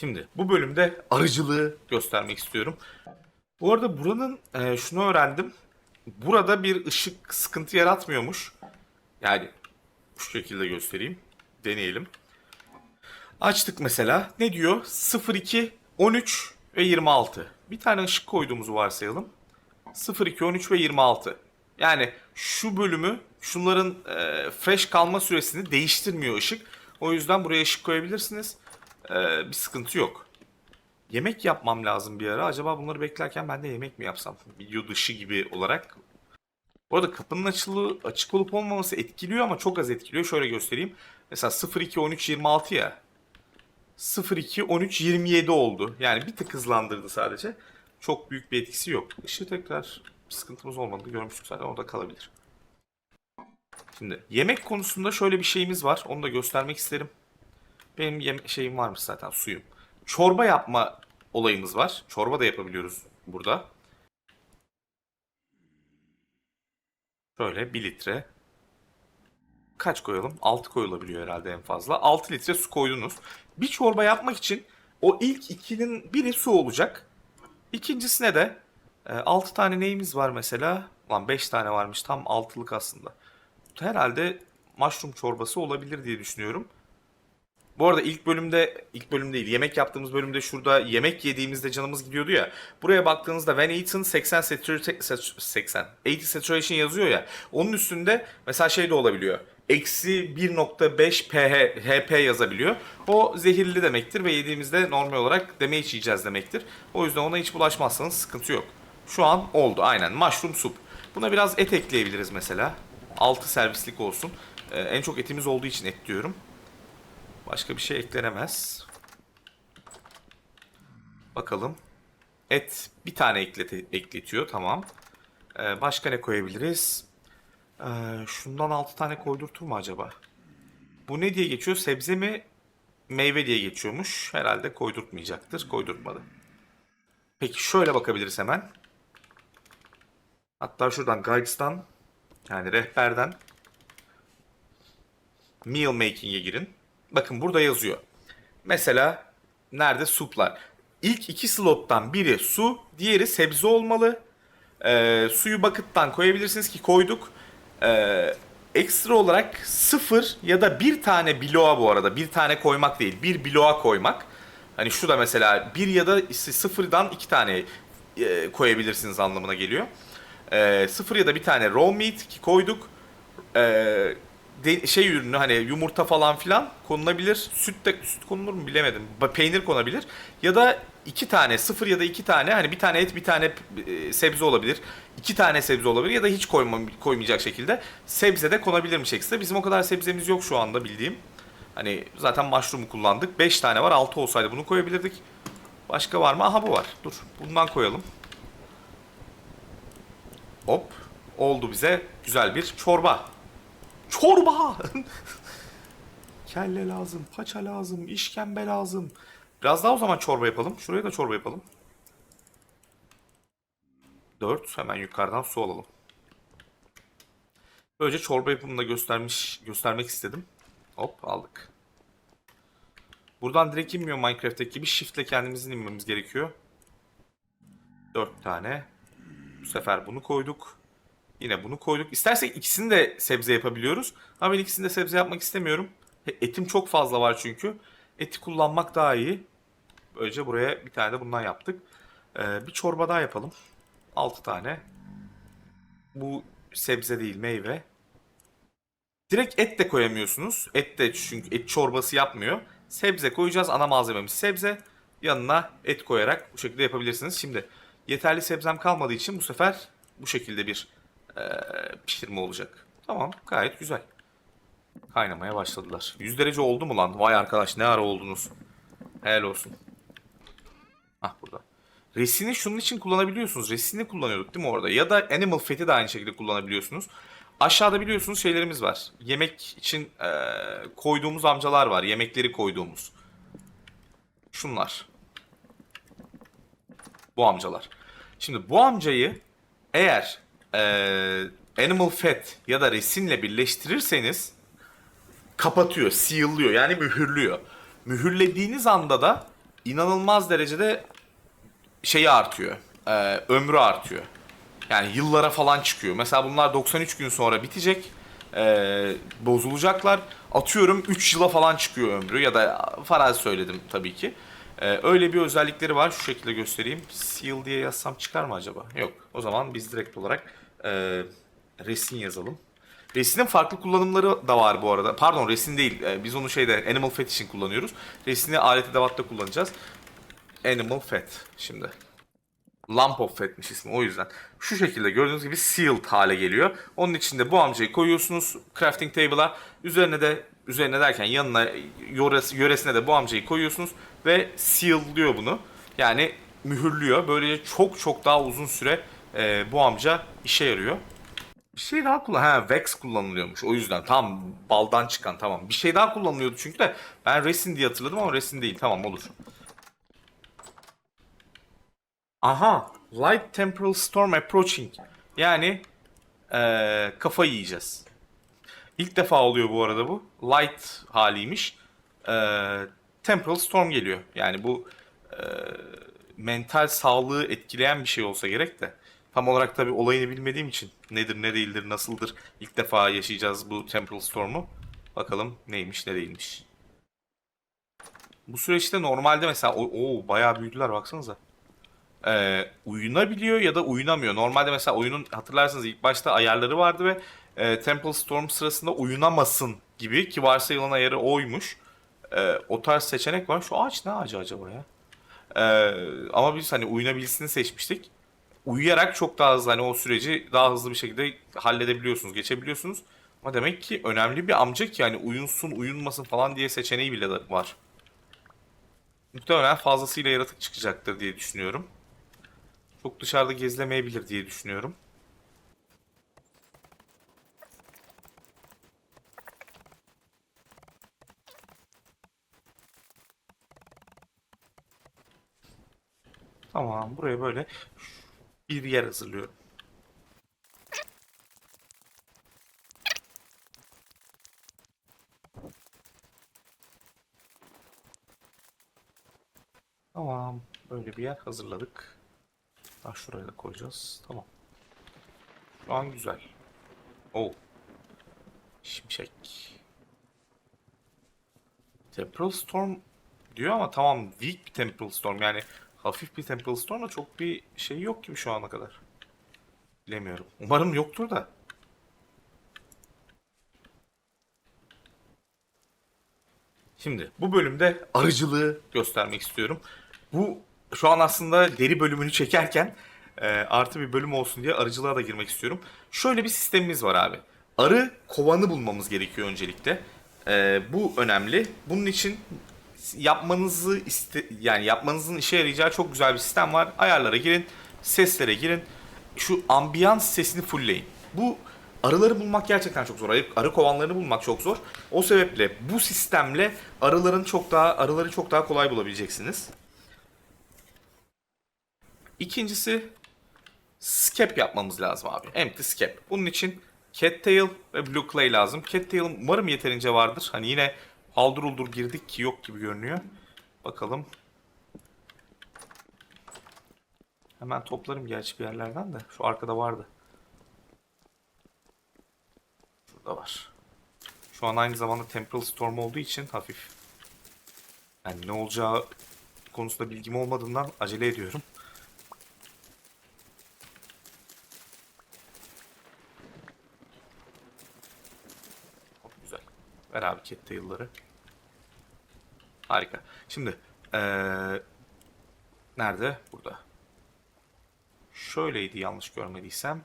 Şimdi bu bölümde arıcılığı göstermek istiyorum. Bu arada buranın e, şunu öğrendim. Burada bir ışık sıkıntı yaratmıyormuş. Yani şu şekilde göstereyim. Deneyelim. Açtık mesela. Ne diyor? 02, 13 ve 26. Bir tane ışık koyduğumuzu varsayalım. 02, 13 ve 26. Yani şu bölümü şunların e, fresh kalma süresini değiştirmiyor ışık. O yüzden buraya ışık koyabilirsiniz. E, bir sıkıntı yok. Yemek yapmam lazım bir ara. Acaba bunları beklerken ben de yemek mi yapsam? Video dışı gibi olarak. Bu arada kapının açılı, açık olup olmaması etkiliyor ama çok az etkiliyor. Şöyle göstereyim. Mesela 02, 13, 26 ya. 02, 13, 27 oldu. Yani bir tık hızlandırdı sadece. Çok büyük bir etkisi yok. Işığı tekrar bir sıkıntımız olmadı. Görmüştük zaten orada kalabilir. Şimdi yemek konusunda şöyle bir şeyimiz var. Onu da göstermek isterim. Benim yem- şeyim varmış zaten suyum. Çorba yapma olayımız var. Çorba da yapabiliyoruz burada. Şöyle 1 litre. Kaç koyalım? 6 koyulabiliyor herhalde en fazla. 6 litre su koydunuz. Bir çorba yapmak için o ilk ikinin biri su olacak. İkincisine de 6 tane neyimiz var mesela? Lan 5 tane varmış. Tam altılık aslında. Herhalde mushroom çorbası olabilir diye düşünüyorum. Bu arada ilk bölümde, ilk bölüm değil, yemek yaptığımız bölümde şurada yemek yediğimizde canımız gidiyordu ya. Buraya baktığınızda when eaten 80 saturate- 80, 80 saturation yazıyor ya. Onun üstünde mesela şey de olabiliyor. Eksi 1.5 pH, HP yazabiliyor. O zehirli demektir ve yediğimizde normal olarak damage yiyeceğiz demektir. O yüzden ona hiç bulaşmazsanız sıkıntı yok. Şu an oldu aynen. Mushroom soup. Buna biraz et ekleyebiliriz mesela. 6 servislik olsun. Ee, en çok etimiz olduğu için et diyorum. Başka bir şey eklenemez. Bakalım. Et bir tane eklete, ekletiyor. Tamam. Ee, başka ne koyabiliriz? Ee, şundan 6 tane koydurtur mu acaba? Bu ne diye geçiyor? Sebze mi? Meyve diye geçiyormuş. Herhalde koydurtmayacaktır. Koydurtmadı. Peki şöyle bakabiliriz hemen. Hatta şuradan Guides'tan yani rehberden Meal Making'e girin. Bakın burada yazıyor. Mesela nerede suplar? İlk iki slottan biri su, diğeri sebze olmalı. Ee, suyu bucket'tan koyabilirsiniz ki koyduk. Ee, ekstra olarak sıfır ya da bir tane bloğa bu arada. Bir tane koymak değil, bir bloğa koymak. Hani şu da mesela bir ya da sıfırdan iki tane e, koyabilirsiniz anlamına geliyor. Ee, sıfır ya da bir tane raw meat ki koyduk. Ee, de- şey ürünü hani yumurta falan filan konulabilir. Süt de süt konulur mu bilemedim. Peynir konabilir. Ya da iki tane sıfır ya da iki tane hani bir tane et bir tane e, sebze olabilir. iki tane sebze olabilir ya da hiç koyma, koymayacak şekilde sebze de konabilirmiş ekstra. Bizim o kadar sebzemiz yok şu anda bildiğim. Hani zaten mushroom'u kullandık. 5 tane var. 6 olsaydı bunu koyabilirdik. Başka var mı? Aha bu var. Dur. Bundan koyalım. Hop. Oldu bize güzel bir çorba. Çorba! Kelle lazım, paça lazım, işkembe lazım. Biraz daha o zaman çorba yapalım. Şuraya da çorba yapalım. 4. Hemen yukarıdan su alalım. Böylece çorba yapımını da göstermiş, göstermek istedim. Hop aldık. Buradan direkt inmiyor Minecraft'taki gibi. Shift'le kendimizin inmemiz gerekiyor. 4 tane. Bu sefer bunu koyduk. Yine bunu koyduk. İstersek ikisini de sebze yapabiliyoruz. Ama ben ikisini de sebze yapmak istemiyorum. Etim çok fazla var çünkü. Eti kullanmak daha iyi. Böylece buraya bir tane de bundan yaptık. Ee, bir çorba daha yapalım. 6 tane. Bu sebze değil meyve. Direkt et de koyamıyorsunuz. Et de çünkü et çorbası yapmıyor. Sebze koyacağız. Ana malzememiz sebze. Yanına et koyarak bu şekilde yapabilirsiniz. Şimdi yeterli sebzem kalmadığı için bu sefer bu şekilde bir eee, pişirme olacak. Tamam gayet güzel. Kaynamaya başladılar. 100 derece oldu mu lan? Vay arkadaş ne ara oldunuz. Helal olsun. Ah burada. Resini şunun için kullanabiliyorsunuz. Resini kullanıyorduk değil mi orada? Ya da animal fat'i de aynı şekilde kullanabiliyorsunuz. Aşağıda biliyorsunuz şeylerimiz var. Yemek için eee, koyduğumuz amcalar var. Yemekleri koyduğumuz. Şunlar. Bu amcalar. Şimdi bu amcayı eğer eee, animal fat ya da resinle birleştirirseniz kapatıyor, seal'lıyor yani mühürlüyor. Mühürlediğiniz anda da inanılmaz derecede şeyi artıyor. e, ömrü artıyor. Yani yıllara falan çıkıyor. Mesela bunlar 93 gün sonra bitecek. e, bozulacaklar. Atıyorum 3 yıla falan çıkıyor ömrü ya da farazi söyledim tabii ki. E, öyle bir özellikleri var. Şu şekilde göstereyim. Seal diye yazsam çıkar mı acaba? Yok. O zaman biz direkt olarak e, resin yazalım. Resinin farklı kullanımları da var bu arada. Pardon resin değil. E, biz onu şeyde Animal Fat için kullanıyoruz. Resini alet edevatta kullanacağız. Animal Fat şimdi. Lump of Fat'miş ismi o yüzden. Şu şekilde gördüğünüz gibi sealed hale geliyor. Onun içinde bu amcayı koyuyorsunuz crafting table'a. Üzerine de üzerine derken yanına yöresi, yöresine de bu amcayı koyuyorsunuz ve seal'lıyor bunu. Yani mühürlüyor. Böylece çok çok daha uzun süre e, bu amca işe yarıyor. Bir şey daha kullan. Ha, Vex kullanılıyormuş. O yüzden tam baldan çıkan tamam. Bir şey daha kullanılıyordu çünkü de ben resin diye hatırladım ama resin değil. Tamam olur. Aha, Light Temporal Storm Approaching. Yani eee kafa yiyeceğiz. İlk defa oluyor bu arada bu. Light haliymiş. Eee Temporal Storm geliyor. Yani bu eee, mental sağlığı etkileyen bir şey olsa gerek de. Tam olarak tabii olayını bilmediğim için nedir ne değildir nasıldır ilk defa yaşayacağız bu Temporal Storm'u. Bakalım neymiş ne değilmiş. Bu süreçte normalde mesela o oo, bayağı büyüdüler baksanıza e, uyunabiliyor ya da uyunamıyor. Normalde mesela oyunun hatırlarsanız ilk başta ayarları vardı ve e, Temple Storm sırasında uyunamasın gibi ki varsayılan ayarı oymuş. E, o tarz seçenek var. Şu ağaç ne ağacı acaba ya? E, ama biz hani uyunabilsini seçmiştik. Uyuyarak çok daha hızlı hani o süreci daha hızlı bir şekilde halledebiliyorsunuz, geçebiliyorsunuz. Ama demek ki önemli bir amca ki yani uyunsun, uyunmasın falan diye seçeneği bile var. Muhtemelen fazlasıyla yaratık çıkacaktır diye düşünüyorum. Çok dışarıda gezilemeyebilir diye düşünüyorum. Tamam, buraya böyle bir yer hazırlıyorum. Tamam, böyle bir yer hazırladık. Ha şuraya da koyacağız. Tamam. Şu an güzel. Oh. Şimşek. Temporal Storm diyor ama tamam weak Temporal Storm yani hafif bir Temporal Storm'la çok bir şey yok gibi şu ana kadar. Bilemiyorum. Umarım yoktur da. Şimdi bu bölümde arıcılığı göstermek istiyorum. Bu şu an aslında deri bölümünü çekerken e, artı bir bölüm olsun diye arıcılığa da girmek istiyorum. Şöyle bir sistemimiz var abi. Arı kovanı bulmamız gerekiyor öncelikle. E, bu önemli. Bunun için yapmanızı iste yani yapmanızın işe yarayacağı çok güzel bir sistem var. Ayarlara girin, seslere girin. Şu ambiyans sesini fullleyin. Bu arıları bulmak gerçekten çok zor. Arı, arı kovanlarını bulmak çok zor. O sebeple bu sistemle arıların çok daha arıları çok daha kolay bulabileceksiniz. İkincisi scap yapmamız lazım abi. Empty scap. Bunun için cattail ve blue clay lazım. Cattail umarım yeterince vardır. Hani yine haldır uldur girdik ki yok gibi görünüyor. Bakalım. Hemen toplarım gerçi bir yerlerden de. Şu arkada vardı. Şurada var. Şu an aynı zamanda Temporal Storm olduğu için hafif. Yani ne olacağı konusunda bilgim olmadığından acele ediyorum. Çok güzel. Ver abi cattail'ları. Harika. Şimdi eee nerede? Burada. Şöyleydi yanlış görmediysem.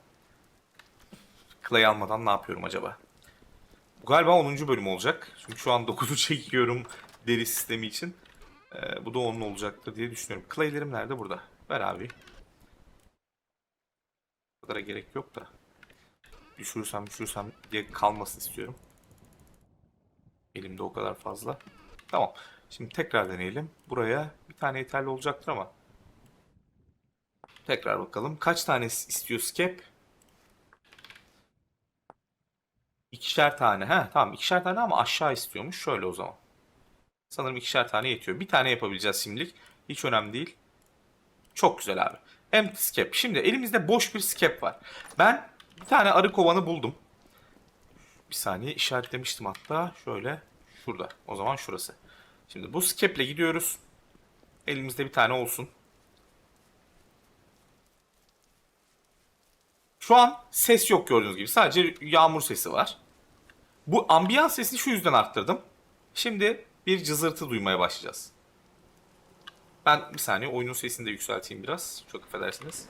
Clay almadan ne yapıyorum acaba? Bu galiba 10. bölüm olacak. Çünkü şu an 9'u çekiyorum deri sistemi için. Ee, bu da 10 olacaktır diye düşünüyorum. Clay'lerim nerede? Burada. Ver abi. Bu kadara gerek yok da. Düşürürsem düşürürsem diye kalmasın istiyorum. Elimde o kadar fazla. Tamam. Şimdi tekrar deneyelim. Buraya bir tane yeterli olacaktır ama. Tekrar bakalım. Kaç tane istiyor Skep? İkişer tane. He tamam ikişer tane ama aşağı istiyormuş. Şöyle o zaman. Sanırım ikişer tane yetiyor. Bir tane yapabileceğiz şimdilik. Hiç önemli değil. Çok güzel abi. Empty skep. Şimdi elimizde boş bir skep var. Ben bir tane arı kovanı buldum. Bir saniye işaretlemiştim hatta. Şöyle şurada. O zaman şurası. Şimdi bu skeple gidiyoruz. Elimizde bir tane olsun. Şu an ses yok gördüğünüz gibi. Sadece yağmur sesi var. Bu ambiyans sesini şu yüzden arttırdım. Şimdi bir cızırtı duymaya başlayacağız. Ben bir saniye oyunun sesini de yükselteyim biraz. Çok affedersiniz.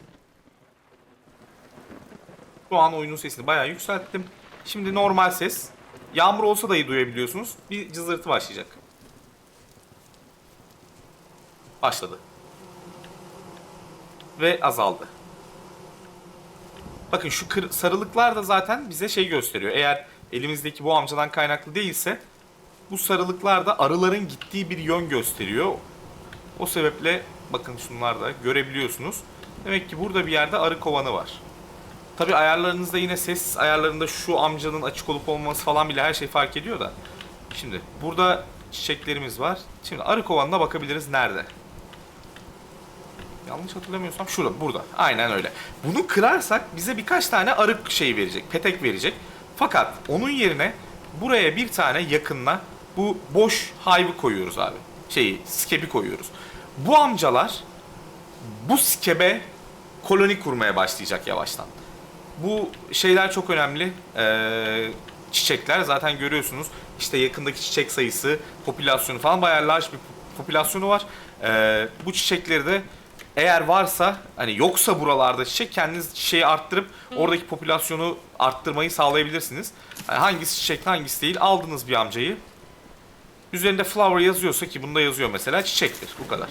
Şu an oyunun sesini bayağı yükselttim. Şimdi normal ses. Yağmur olsa dahi duyabiliyorsunuz. Bir cızırtı başlayacak. Başladı. Ve azaldı. Bakın şu kır, sarılıklar da zaten bize şey gösteriyor. Eğer elimizdeki bu amcadan kaynaklı değilse bu sarılıklar da arıların gittiği bir yön gösteriyor. O sebeple bakın şunlar da görebiliyorsunuz. Demek ki burada bir yerde arı kovanı var. Tabi ayarlarınızda yine ses ayarlarında şu amcanın açık olup olmaması falan bile her şey fark ediyor da. Şimdi burada çiçeklerimiz var. Şimdi arı kovanına bakabiliriz nerede? Yanlış hatırlamıyorsam şurada, burada. Aynen öyle. Bunu kırarsak bize birkaç tane arı şey verecek, petek verecek. Fakat onun yerine buraya bir tane yakınla bu boş hive'ı koyuyoruz abi. Şeyi, skebi koyuyoruz. Bu amcalar bu skebe koloni kurmaya başlayacak yavaştan. Bu şeyler çok önemli. Ee, çiçekler zaten görüyorsunuz. İşte yakındaki çiçek sayısı, popülasyonu falan bayağı large bir popülasyonu var. Ee, bu çiçekleri de eğer varsa hani yoksa buralarda çiçek kendiniz çiçeği arttırıp oradaki popülasyonu arttırmayı sağlayabilirsiniz. Yani hangisi çiçek hangisi değil aldınız bir amcayı. Üzerinde flower yazıyorsa ki bunda yazıyor mesela çiçektir bu kadar.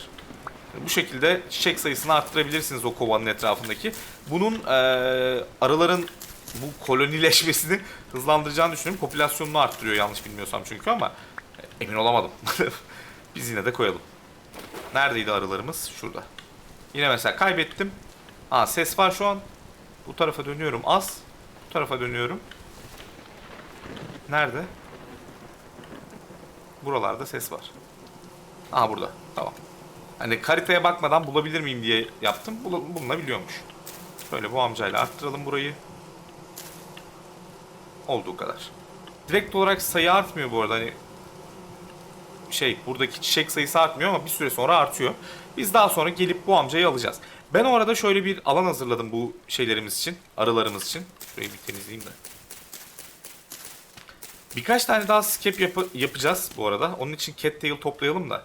Bu şekilde çiçek sayısını arttırabilirsiniz o kovanın etrafındaki. Bunun eee, arıların bu kolonileşmesini hızlandıracağını düşünüyorum. Popülasyonunu arttırıyor yanlış bilmiyorsam çünkü ama e, emin olamadım. Biz yine de koyalım. Neredeydi arılarımız? Şurada. Yine mesela kaybettim. Aa ses var şu an. Bu tarafa dönüyorum az. Bu tarafa dönüyorum. Nerede? Buralarda ses var. Aha burada. Tamam. Hani haritaya bakmadan bulabilir miyim diye yaptım. Bul- bulunabiliyormuş. Şöyle bu amcayla arttıralım burayı. Olduğu kadar. Direkt olarak sayı artmıyor bu arada. Hani şey buradaki çiçek sayısı artmıyor ama bir süre sonra artıyor. Biz daha sonra gelip bu amcayı alacağız. Ben o arada şöyle bir alan hazırladım bu şeylerimiz için, arılarımız için. Şurayı bir temizleyeyim de. Birkaç tane daha skep yapı- yapacağız bu arada. Onun için cattail toplayalım da.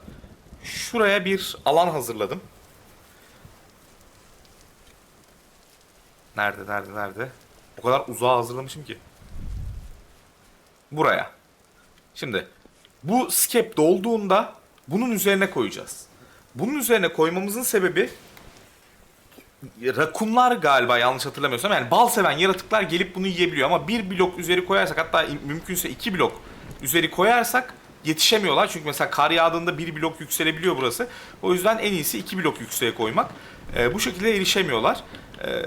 Şuraya bir alan hazırladım. Nerede, nerede, nerede? O kadar uzağa hazırlamışım ki. Buraya. Şimdi bu skep dolduğunda bunun üzerine koyacağız. Bunun üzerine koymamızın sebebi rakunlar galiba yanlış hatırlamıyorsam yani bal seven yaratıklar gelip bunu yiyebiliyor ama bir blok üzeri koyarsak hatta mümkünse iki blok üzeri koyarsak yetişemiyorlar. Çünkü mesela kar yağdığında bir blok yükselebiliyor burası. O yüzden en iyisi iki blok yükseğe koymak. Ee, bu şekilde erişemiyorlar. Ee,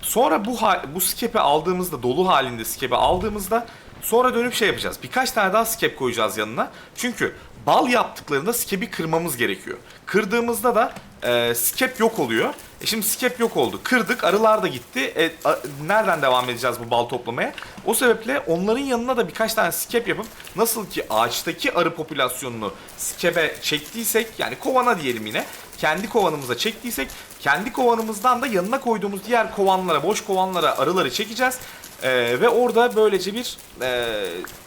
sonra bu bu skepe aldığımızda dolu halinde skepe aldığımızda sonra dönüp şey yapacağız. Birkaç tane daha skep koyacağız yanına. Çünkü bal yaptıklarında skebi kırmamız gerekiyor. Kırdığımızda da e, skep yok oluyor. E şimdi skep yok oldu. Kırdık, arılar da gitti. E, a- nereden devam edeceğiz bu bal toplamaya? O sebeple onların yanına da birkaç tane skep yapıp nasıl ki ağaçtaki arı popülasyonunu skebe çektiysek yani kovana diyelim yine kendi kovanımıza çektiysek kendi kovanımızdan da yanına koyduğumuz diğer kovanlara, boş kovanlara arıları çekeceğiz. E, ve orada böylece bir e,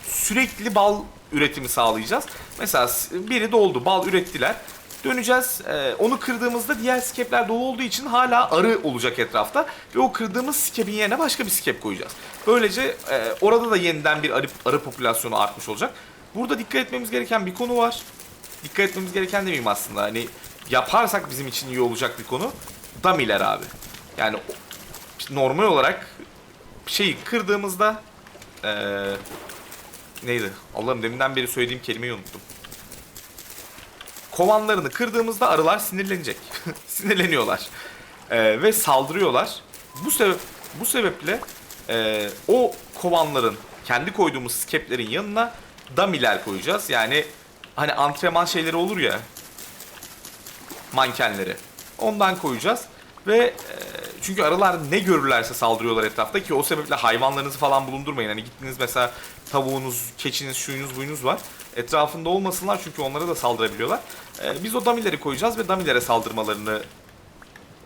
sürekli bal üretimi sağlayacağız. Mesela biri doldu, bal ürettiler. Döneceğiz. Ee, onu kırdığımızda diğer skepler dolu olduğu için hala arı olacak etrafta. Ve o kırdığımız skepin yerine başka bir skep koyacağız. Böylece e, orada da yeniden bir arı, arı popülasyonu artmış olacak. Burada dikkat etmemiz gereken bir konu var. Dikkat etmemiz gereken demeyeyim aslında. Hani yaparsak bizim için iyi olacak bir konu. Damiler abi. Yani normal olarak şeyi kırdığımızda eee neydi? Allah'ım deminden beri söylediğim kelimeyi unuttum. Kovanlarını kırdığımızda arılar sinirlenecek. Sinirleniyorlar. Ee, ve saldırıyorlar. Bu sebep bu sebeple e, o kovanların kendi koyduğumuz skeplerin yanına damiler koyacağız. Yani hani antrenman şeyleri olur ya. mankenleri. Ondan koyacağız. Ve e, çünkü arılar ne görürlerse saldırıyorlar etrafta ki o sebeple hayvanlarınızı falan bulundurmayın. Hani gittiniz mesela tavuğunuz, keçiniz, şuyunuz, buyunuz var. Etrafında olmasınlar çünkü onlara da saldırabiliyorlar. E, biz o damileri koyacağız ve damilere saldırmalarını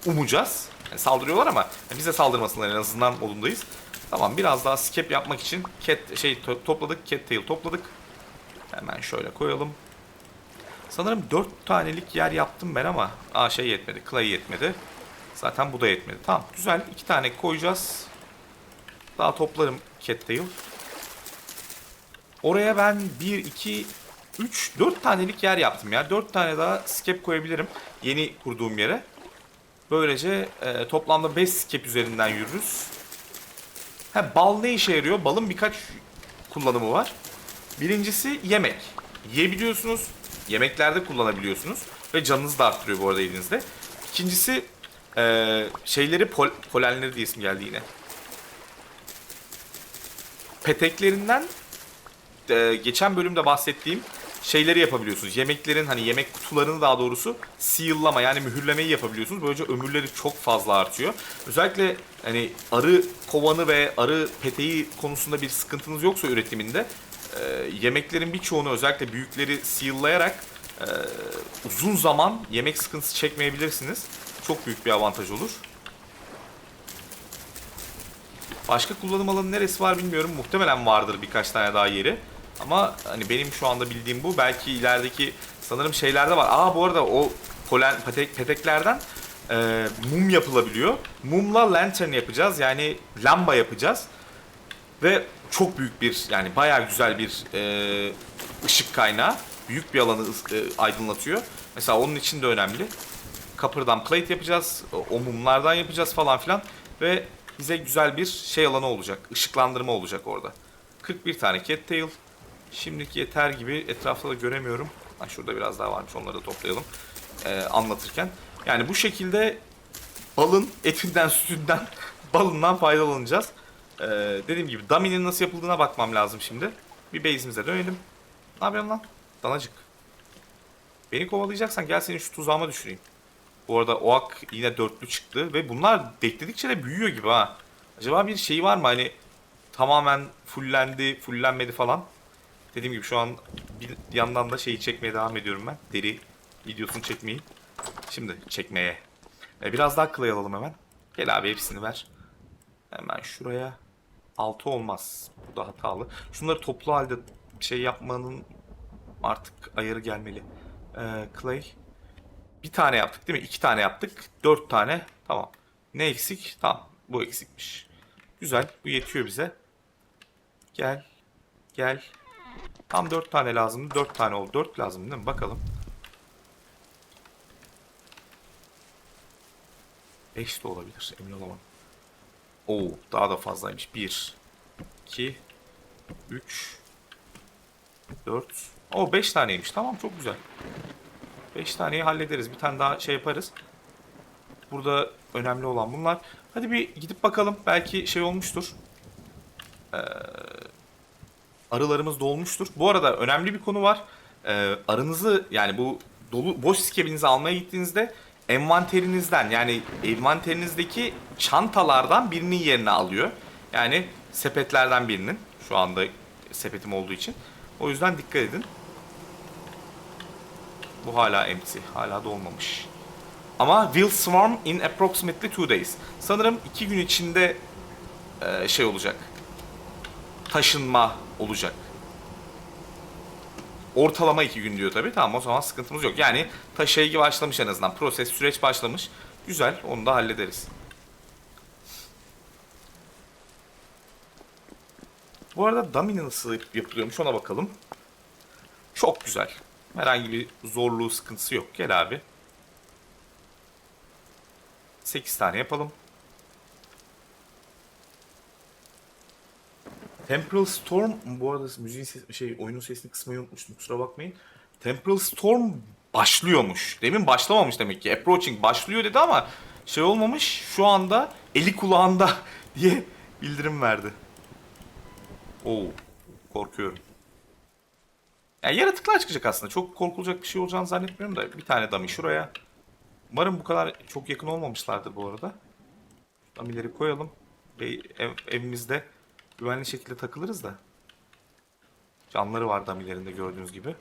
umacağız. Yani saldırıyorlar ama bize saldırmasınlar en azından modundayız. Tamam biraz daha skip yapmak için cat şey to- topladık, cattail topladık. Hemen şöyle koyalım. Sanırım 4 tanelik yer yaptım ben ama aa şey yetmedi. Clay yetmedi. Zaten bu da yetmedi. Tamam güzel. 2 tane koyacağız. Daha toplarım cattail. Oraya ben 1 2 3 4 tanelik yer yaptım ya. 4 tane daha skep koyabilirim yeni kurduğum yere. Böylece e, toplamda 5 skep üzerinden yürürüz. Ha, bal ne işe yarıyor? Balın birkaç kullanımı var. Birincisi yemek. Yiyebiliyorsunuz. Yemeklerde kullanabiliyorsunuz. Ve canınızı da arttırıyor bu arada elinizde. İkincisi e, şeyleri pol, polenleri diye isim geldi yine. Peteklerinden e, geçen bölümde bahsettiğim şeyleri yapabiliyorsunuz. Yemeklerin hani yemek kutularını daha doğrusu seal'lama yani mühürlemeyi yapabiliyorsunuz. Böylece ömürleri çok fazla artıyor. Özellikle hani arı kovanı ve arı peteği konusunda bir sıkıntınız yoksa üretiminde e, yemeklerin birçoğunu özellikle büyükleri seal'layarak e, uzun zaman yemek sıkıntısı çekmeyebilirsiniz. Çok büyük bir avantaj olur. Başka kullanım alanı neresi var bilmiyorum. Muhtemelen vardır birkaç tane daha yeri. Ama hani benim şu anda bildiğim bu. Belki ilerideki sanırım şeylerde var. Aa bu arada o polen petek, peteklerden e, mum yapılabiliyor. Mumla lantern yapacağız. Yani lamba yapacağız. Ve çok büyük bir yani bayağı güzel bir e, ışık kaynağı. Büyük bir alanı e, aydınlatıyor. Mesela onun için de önemli. Copper'dan plate yapacağız. O mumlardan yapacağız falan filan. Ve bize güzel bir şey alanı olacak. Işıklandırma olacak orada. 41 tane cattail. Şimdilik yeter gibi. Etrafta da göremiyorum. Ha, şurada biraz daha varmış. Onları da toplayalım. Ee, anlatırken. Yani bu şekilde balın etinden, sütünden, balından faydalanacağız. Ee, dediğim gibi dummy'nin nasıl yapıldığına bakmam lazım şimdi. Bir base'imize dönelim. Ne yapıyorsun lan? Danacık. Beni kovalayacaksan gel seni şu tuzağıma düşüreyim. Bu arada oak yine dörtlü çıktı ve bunlar bekledikçe de büyüyor gibi ha. Acaba bir şey var mı hani tamamen fullendi, fullenmedi falan. Dediğim gibi şu an bir yandan da şeyi çekmeye devam ediyorum ben. Deri videosunu çekmeyi. Şimdi çekmeye. E, biraz daha clay alalım hemen. Gel abi hepsini ver. Hemen şuraya. 6 olmaz. Bu da hatalı. Şunları toplu halde şey yapmanın artık ayarı gelmeli. Ee, clay. Bir tane yaptık değil mi? İki tane yaptık. Dört tane. Tamam. Ne eksik? Tamam. Bu eksikmiş. Güzel. Bu yetiyor bize. Gel. Gel. Tam dört tane lazımdı. Dört tane oldu. Dört lazım değil mi? Bakalım. Beş de olabilir. Emin olamam. Oo, daha da fazlaymış. Bir, iki, üç, dört. O beş taneymiş. Tamam çok güzel. 5 taneyi hallederiz. Bir tane daha şey yaparız. Burada önemli olan bunlar. Hadi bir gidip bakalım. Belki şey olmuştur. Ee, arılarımız dolmuştur. Bu arada önemli bir konu var. Ee, arınızı yani bu dolu boş skebinizi almaya gittiğinizde envanterinizden yani envanterinizdeki çantalardan birinin yerine alıyor. Yani sepetlerden birinin. Şu anda sepetim olduğu için. O yüzden dikkat edin. Bu hala empty. Hala dolmamış. Ama will swarm in approximately two days. Sanırım iki gün içinde e, şey olacak. Taşınma olacak. Ortalama iki gün diyor tabii. Tamam o zaman sıkıntımız yok. Yani taşıyıcı başlamış en azından. Proses, süreç başlamış. Güzel. Onu da hallederiz. Bu arada dummy nasıl yapılıyormuş ona bakalım. Çok güzel. Herhangi bir zorluğu, sıkıntısı yok. Gel abi. 8 tane yapalım. Temporal Storm bu arada müziğin ses, şey oyunun sesini kısmayı unutmuştum kusura bakmayın. Temporal Storm başlıyormuş. Demin başlamamış demek ki. Approaching başlıyor dedi ama şey olmamış. Şu anda eli kulağında diye bildirim verdi. Oo korkuyorum. Yani yaratıklar çıkacak aslında. Çok korkulacak bir şey olacağını zannetmiyorum da bir tane dummy şuraya. Umarım bu kadar çok yakın olmamışlardır bu arada. Amileri koyalım. Ve ev, evimizde güvenli şekilde takılırız da. Camları var damilerinde gördüğünüz gibi.